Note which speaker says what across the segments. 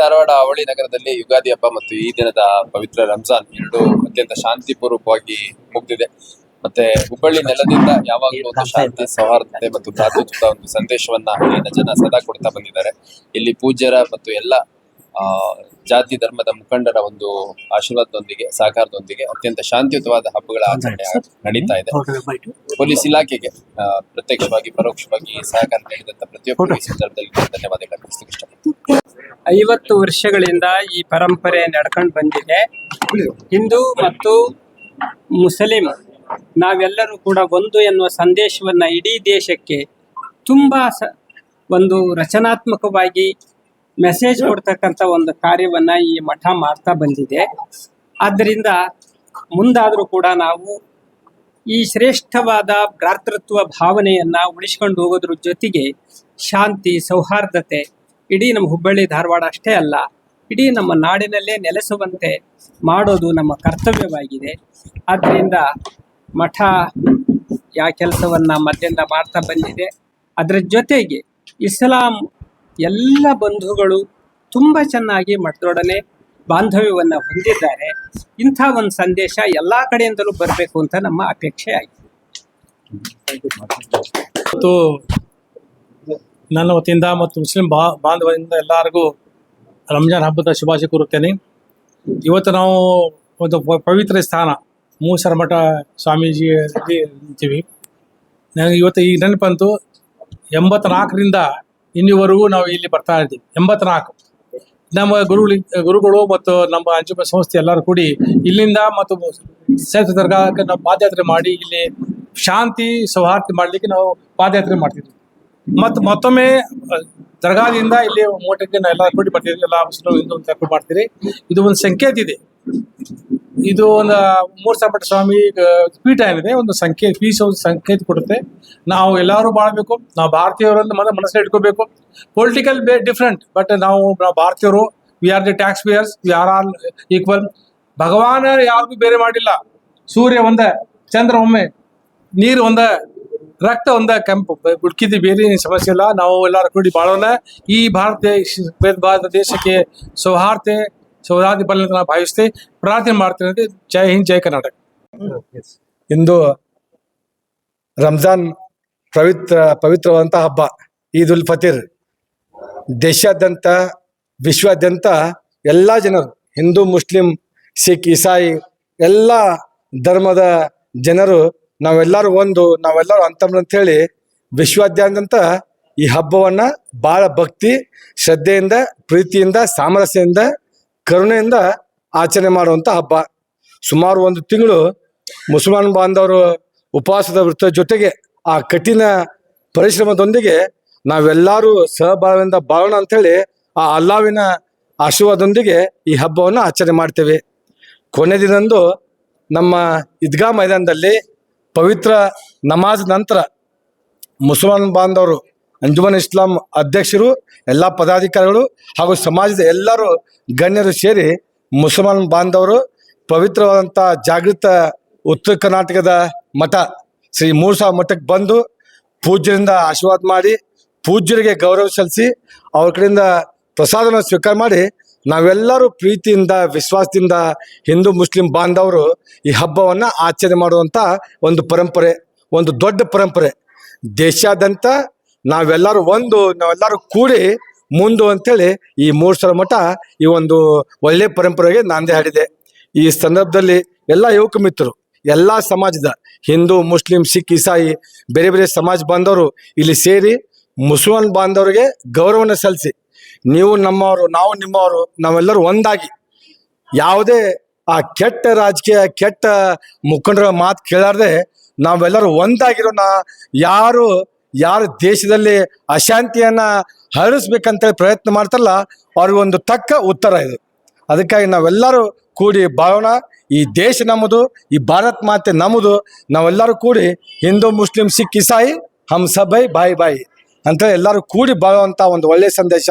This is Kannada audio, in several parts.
Speaker 1: ಧಾರವಾಡ ಅವಳಿ ನಗರದಲ್ಲಿ ಯುಗಾದಿ ಹಬ್ಬ ಮತ್ತು ಈ ದಿನದ ಪವಿತ್ರ ರಂಜಾನ್ ಎರಡು ಅತ್ಯಂತ ಶಾಂತಿಪೂರ್ವಕವಾಗಿ ಮುಗ್ದಿದೆ. ಮತ್ತೆ ಹುಬ್ಬಳ್ಳಿ ನೆಲದಿಂದ ಯಾವಾಗಲೂ ಒಂದು ಶಾಂತಿ ಸೌಹಾರ್ದತೆ ಮತ್ತು ಭ್ರಾತೃತ್ವದ ಒಂದು ಸಂದೇಶವನ್ನ ಇಲ್ಲಿನ ಜನ ಸದಾ ಕೊಡ್ತಾ ಬಂದಿದ್ದಾರೆ. ಇಲ್ಲಿ ಪೂಜ್ಯರ ಮತ್ತು ಎಲ್ಲ ಆ ಜಾತಿ ಧರ್ಮದ ಮುಖಂಡರ ಒಂದು ಆಶೀರ್ವಾದದೊಂದಿಗೆ ಸಹಕಾರದೊಂದಿಗೆ ಅತ್ಯಂತ ಶಾಂತಿಯುತವಾದ ಹಬ್ಬಗಳ ಆಚರಣೆ ನಡೀತಾ ಇದೆ. ಪೊಲೀಸ್ ಇಲಾಖೆಗೆ ಪ್ರತ್ಯಕ್ಷವಾಗಿ ಪರೋಕ್ಷವಾಗಿ ಸಹಕಾರ ನೀಡಿದಂತ ಪ್ರತಿಯೊಬ್ಬರು ಈ ಸಂದರ್ಭದಲ್ಲಿ ಧನ್ಯವಾದಗಳು. ಇಷ್ಟಪಡ್ತೀನಿ
Speaker 2: ಐವತ್ತು ವರ್ಷಗಳಿಂದ ಈ ಪರಂಪರೆ ನಡ್ಕೊಂಡು ಬಂದಿದೆ. ಹಿಂದೂ ಮತ್ತು ಮುಸ್ಲಿಂ ನಾವೆಲ್ಲರೂ ಕೂಡ ಒಂದು ಎನ್ನುವ ಸಂದೇಶವನ್ನ ಇಡೀ ದೇಶಕ್ಕೆ ತುಂಬಾ ಸ, ಒಂದು ರಚನಾತ್ಮಕವಾಗಿ ಮೆಸೇಜ್ ಕೊಡ್ತಕ್ಕಂಥ ಒಂದು ಕಾರ್ಯವನ್ನ ಈ ಮಠ ಮಾಡ್ತಾ ಬಂದಿದೆ. ಆದ್ದರಿಂದ ಮುಂದಾದರೂ ಕೂಡ ನಾವು ಈ ಶ್ರೇಷ್ಠವಾದ ಭ್ರಾತೃತ್ವ ಭಾವನೆಯನ್ನ ಉಳಿಸ್ಕೊಂಡು ಹೋಗೋದ್ರ ಜೊತೆಗೆ ಶಾಂತಿ, ಸೌಹಾರ್ದತೆ ಇಡೀ ನಮ್ಮ ಹುಬ್ಬಳ್ಳಿ ಧಾರವಾಡ ಅಷ್ಟೇ ಅಲ್ಲ, ಇಡೀ ನಮ್ಮ ನಾಡಿನಲ್ಲೇ ನೆಲೆಸುವಂತೆ ಮಾಡೋದು ನಮ್ಮ ಕರ್ತವ್ಯವಾಗಿದೆ. ಆದ್ದರಿಂದ ಮಠ ಯಾವ ಕೆಲಸವನ್ನು ಮಧ್ಯದಿಂದ ಮಾಡ್ತಾ ಬಂದಿದೆ. ಅದರ ಜೊತೆಗೆ ಇಸ್ಲಾಂ ಎಲ್ಲ ಬಂಧುಗಳು ತುಂಬ ಚೆನ್ನಾಗಿ ಮಠದೊಡನೆ ಬಾಂಧವ್ಯವನ್ನು ಹೊಂದಿದ್ದಾರೆ. ಇಂಥ ಒಂದು ಸಂದೇಶ ಎಲ್ಲ ಕಡೆಯಿಂದಲೂ ಬರಬೇಕು ಅಂತ ನಮ್ಮ ಅಪೇಕ್ಷೆ ಆಗಿದೆ.
Speaker 3: ನನ್ನ ವತಿಯಿಂದ ಮತ್ತು ಮುಸ್ಲಿಂ ಬಾ ಬಾಂಧವರಿಂದ ಎಲ್ಲರಿಗೂ ರಂಜಾನ್ ಹಬ್ಬದ ಶುಭಾಶಯ ಕೋರುತ್ತೇನೆ. ಇವತ್ತು ನಾವು ಒಂದು ಪವಿತ್ರ ಸ್ಥಾನ, ಮೂಸರ ಮಠ ಸ್ವಾಮೀಜಿ ಇದ್ದೀವಿ. ನನಗೆ ಇವತ್ತು ಈಗ ನೆನಪಂತು ಎಂಬತ್ನಾಲ್ಕರಿಂದ ಇನ್ನಿವರೆಗೂ ನಾವು ಇಲ್ಲಿ ಬರ್ತಾ ಇದ್ದೀವಿ. ಎಂಬತ್ನಾಲ್ಕು. ನಮ್ಮ ಗುರುಗಳು ಗುರುಗಳು ಮತ್ತು ನಮ್ಮ ಅಂಜುಮ ಸಂಸ್ಥೆ ಎಲ್ಲರೂ ಕೂಡಿ ಇಲ್ಲಿಂದ ಮತ್ತು ಸೇತು ದರ್ಗಾಕ್ಕೆ ನಾವು ಪಾದಯಾತ್ರೆ ಮಾಡಿ ಇಲ್ಲಿ ಶಾಂತಿ ಸೌಹಾರ್ದ ಮಾಡಲಿಕ್ಕೆ ನಾವು ಪಾದಯಾತ್ರೆ ಮಾಡ್ತಿದ್ವಿ. ಮತ್ತು ಮತ್ತೊಮ್ಮೆ ದರ್ಗಾದಿಂದ ಇಲ್ಲಿ ಮೋಟಕ್ಕೆ ಎಲ್ಲ ಕೂಡಿ ಬರ್ತೀರಿ, ಎಲ್ಲ ಅಂತ ಕೂಡಿ ಮಾಡ್ತೀರಿ. ಇದು ಒಂದು ಸಂಕೇತ ಇದೆ. ಇದು ಒಂದು ಮೂರು ಸಾವಿರ ಸ್ವಾಮಿ ಪೀಠ ಏನಿದೆ, ಒಂದು ಸಂಕೇತ ಪೀಸ್ ಒಂದು ಸಂಕೇತ ಕೊಡುತ್ತೆ. ನಾವು ಎಲ್ಲರೂ ಬಾಳ್ಬೇಕು, ನಾವು ಭಾರತೀಯರನ್ನು ಮನ ಮನಸ್ಸಲ್ಲಿ ಇಟ್ಕೋಬೇಕು. ಪೊಲಿಟಿಕಲ್ ಬೇ ಡಿಫ್ರೆಂಟ್ ಬಟ್ ನಾವು ನಾವು ಭಾರತೀಯರು we are the tax payers we are all equal ಭಗವಾನ ಯಾರಿಗೂ ಬೇರೆ ಮಾಡಿಲ್ಲ. ಸೂರ್ಯ ಒಂದ, ಚಂದ್ರ ಒಮ್ಮೆ, ನೀರು ಒಂದ ರಕ್ತ ಒಂದ ಕೆಂಪು ಉಳ್ಕಿದ್ದು ಬೇರೆ ಸಮಸ್ಯೆ ಇಲ್ಲ. ನಾವು ಎಲ್ಲರೂ ಕೂಡಿ ಬಾಳೋಣ. ಈ ಭಾರತ ಭಾರತ ದೇಶಕ್ಕೆ ಸೌಹಾರ್ದೆ, ಸೌಹಾರ್ದಿ ಅಂತ ನಾವು ಭಾವಿಸ್ತೇನೆ ಪ್ರಾರ್ಥನೆ ಮಾಡ್ತೇನೆ ಜೈ ಹಿಂದ್, ಜೈ ಕರ್ನಾಟಕ.
Speaker 4: ಇಂದು ರಂಜಾನ್ ಪವಿತ್ರ ಪವಿತ್ರವಾದಂಥ ಹಬ್ಬ, ಈದ್ ಉಲ್ ಫತೀರ್. ದೇಶಾದ್ಯಂತ, ವಿಶ್ವಾದ್ಯಂತ ಎಲ್ಲ ಜನರು, ಹಿಂದೂ, ಮುಸ್ಲಿಂ, ಸಿಖ್, ಇಸಾಯಿ, ಎಲ್ಲ ಧರ್ಮದ ಜನರು ನಾವೆಲ್ಲರೂ ಒಂದು, ನಾವೆಲ್ಲರೂ ಅಂತಮ್ರು ಅಂತ ಹೇಳಿ ವಿಶ್ವಾದ್ಯಂತ ಈ ಹಬ್ಬವನ್ನ ಬಹಳ ಭಕ್ತಿ, ಶ್ರದ್ಧೆಯಿಂದ, ಪ್ರೀತಿಯಿಂದ, ಸಾಮರಸ್ಯದಿಂದ, ಕರುಣೆಯಿಂದ ಆಚರಣೆ ಮಾಡುವಂಥ ಹಬ್ಬ. ಸುಮಾರು ಒಂದು ತಿಂಗಳು ಮುಸಲ್ಮಾನ್ ಬಾಂಧವರು ಉಪವಾಸದ ವೃತ್ತ ಜೊತೆಗೆ ಆ ಕಠಿಣ ಪರಿಶ್ರಮದೊಂದಿಗೆ ನಾವೆಲ್ಲರೂ ಸಹಬಾಳ್ವೆಯಿಂದ ಬಾಳೋಣ ಅಂತೇಳಿ ಆ ಅಲ್ಲಾವಿನ ಆಶೀರ್ವಾದದೊಂದಿಗೆ ಈ ಹಬ್ಬವನ್ನು ಆಚರಣೆ ಮಾಡ್ತೇವೆ. ಕೊನೆ ದಿನಂದು ನಮ್ಮ ಇದ್ಗಾ ಮೈದಾನದಲ್ಲಿ ಪವಿತ್ರ ನಮಾಜ್ ನಂತರ ಮುಸಲ್ಮಾನ್ ಬಾಂಧವರು, ಅಂಜುಮನ್ ಇಸ್ಲಾಂ ಅಧ್ಯಕ್ಷರು, ಎಲ್ಲ ಪದಾಧಿಕಾರಿಗಳು ಹಾಗೂ ಸಮಾಜದ ಎಲ್ಲರೂ ಗಣ್ಯರು ಸೇರಿ ಮುಸಲ್ಮಾನ್ ಬಾಂಧವರು ಪವಿತ್ರವಾದಂಥ ಜಾಗೃತ ಉತ್ತರ ಕರ್ನಾಟಕದ ಮಠ ಶ್ರೀ ಮೂರ್ಸಾ ಮಠಕ್ಕೆ ಬಂದು ಪೂಜ್ಯರಿಂದ ಆಶೀರ್ವಾದ ಮಾಡಿ ಪೂಜ್ಯರಿಗೆ ಗೌರವ ಸಲ್ಲಿಸಿ ಅವ್ರ ಕಡೆಯಿಂದ ಪ್ರಸಾದನ ಸ್ವೀಕಾರ ಮಾಡಿ ನಾವೆಲ್ಲರೂ ಪ್ರೀತಿಯಿಂದ, ವಿಶ್ವಾಸದಿಂದ ಹಿಂದೂ, ಮುಸ್ಲಿಂ ಬಾಂಧವರು ಈ ಹಬ್ಬವನ್ನು ಆಚರಣೆ ಮಾಡುವಂಥ ಒಂದು ಪರಂಪರೆ, ಒಂದು ದೊಡ್ಡ ಪರಂಪರೆ. ದೇಶಾದ್ಯಂತ ನಾವೆಲ್ಲರೂ ಒಂದು, ನಾವೆಲ್ಲರೂ ಕೂಡಿ ಮುಂದು ಅಂತೇಳಿ ಈ ಮೂರು ಸಲ ಮಠ ಈ ಒಂದು ಒಳ್ಳೆಯ ಪರಂಪರೆಗೆ ನಾಂದಿ ಹಾಡಿದೆ. ಈ ಸಂದರ್ಭದಲ್ಲಿ ಎಲ್ಲ ಯುವಕ ಮಿತ್ರರು, ಎಲ್ಲ ಸಮಾಜದ ಹಿಂದೂ, ಮುಸ್ಲಿಂ, ಸಿಖ್, ಇಸಾಯಿ, ಬೇರೆ ಬೇರೆ ಸಮಾಜ ಬಾಂಧವರು ಇಲ್ಲಿ ಸೇರಿ ಮುಸಲ್ಮಾನ್ ಬಾಂಧವರಿಗೆ ಗೌರವನ ಸಲ್ಲಿಸಿ ನೀವು ನಮ್ಮವರು, ನಾವು ನಿಮ್ಮವರು, ನಾವೆಲ್ಲರೂ ಒಂದಾಗಿ. ಯಾವುದೇ ಆ ಕೆಟ್ಟ ರಾಜಕೀಯ, ಕೆಟ್ಟ ಮುಖಂಡರ ಮಾತು ಕೇಳಾರ್ದೆ ನಾವೆಲ್ಲರೂ ಒಂದಾಗಿರೋಣ. ಯಾರು ಯಾರು ದೇಶದಲ್ಲಿ ಅಶಾಂತಿಯನ್ನ ಹರಡಿಸ್ಬೇಕಂತೇಳಿ ಪ್ರಯತ್ನ ಮಾಡ್ತಾರಲ್ಲ, ಅವ್ರಿಗೆ ಒಂದು ತಕ್ಕ ಉತ್ತರ ಇದು. ಅದಕ್ಕಾಗಿ ನಾವೆಲ್ಲರೂ ಕೂಡಿ ಬಾಳೋಣ. ಈ ದೇಶ ನಮ್ಮದು, ಈ ಭಾರತ್ ಮಾತೆ ನಮ್ಮದು. ನಾವೆಲ್ಲರೂ ಕೂಡಿ ಹಿಂದೂ, ಮುಸ್ಲಿಂ, ಸಿಖ್, ಇಸಾಯಿ ಹಮ್ ಸಬೈ ಬಾಯಿ ಬಾಯಿ. ಅಂತ ಎಲ್ಲರೂ ಕೂಡಿ ಬಾಳುವಂಥ ಒಂದು ಒಳ್ಳೆಯ ಸಂದೇಶ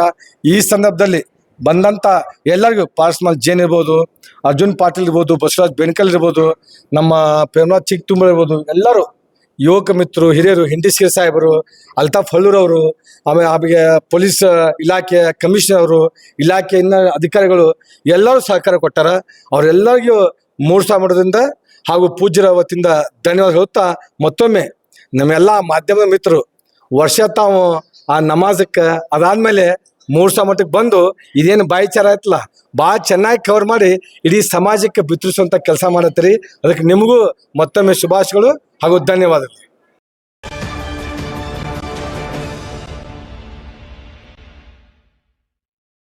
Speaker 4: ಈ ಸಂದರ್ಭದಲ್ಲಿ ಬಂದಂಥ ಎಲ್ಲರಿಗೂ ಪಾರ್ಸ್ಮಲ್ ಜೈನ್ ಇರ್ಬೋದು, ಅರ್ಜುನ್ ಪಾಟೀಲ್ ಇರ್ಬೋದು, ಬಸವರಾಜ್ ಬೆಣಕಲ್ ಇರ್ಬೋದು, ನಮ್ಮ ಪ್ರೇಮನಾಥ್ ಚಿಕ್ ತುಂಬ ಇರ್ಬೋದು, ಎಲ್ಲರೂ ಯುವಕ ಮಿತ್ರರು, ಹಿರಿಯರು ಸಿರ್ ಸಾಹೇಬರು, ಅಲ್ತಾಫ್ ಹಳ್ಳೂರ್ ಅವರು, ಆಮೇಲೆ ಆಮೇಲೆ ಪೊಲೀಸ್ ಇಲಾಖೆ ಕಮಿಷನರ್ ಅವರು, ಇಲಾಖೆ ಇನ್ನ ಅಧಿಕಾರಿಗಳು ಎಲ್ಲರೂ ಸಹಕಾರ ಕೊಟ್ಟಾರ. ಅವರೆಲ್ಲರಿಗೂ ಮೂರು ಸಾವಿರ ಮಠದಿಂದ ಹಾಗೂ ಪೂಜ್ಯರ ವತಿಯಿಂದ ಧನ್ಯವಾದ ಹೇಳುತ್ತಾ ಮತ್ತೊಮ್ಮೆ ನಮ್ಮೆಲ್ಲ ಮಾಧ್ಯಮದ ಮಿತ್ರರು ವರ್ಷ ತಾವು ಆ ನಮಾಜಕ್ಕೆ ಅದಾದ್ಮೇಲೆ ಮೂರು ಸಾವಿರ ಮಠಕ್ಕೆ ಬಂದು ಇದೇನು ಬಾಯಿಚಾರ ಆಯ್ತಲ್ಲ ಭಾಳ ಚೆನ್ನಾಗಿ ಕವರ್ ಮಾಡಿ, ಇಡೀ ಸಮಾಜಕ್ಕೆ ಬಿತ್ತರಿಸುವಂಥ ಕೆಲಸ ಮಾಡತ್ತೀರಿ. ಅದಕ್ಕೆ ನಿಮಗೂ ಮತ್ತೊಮ್ಮೆ ಶುಭಾಶಯಗಳು ಹಾಗೂ ಧನ್ಯವಾದಗಳು.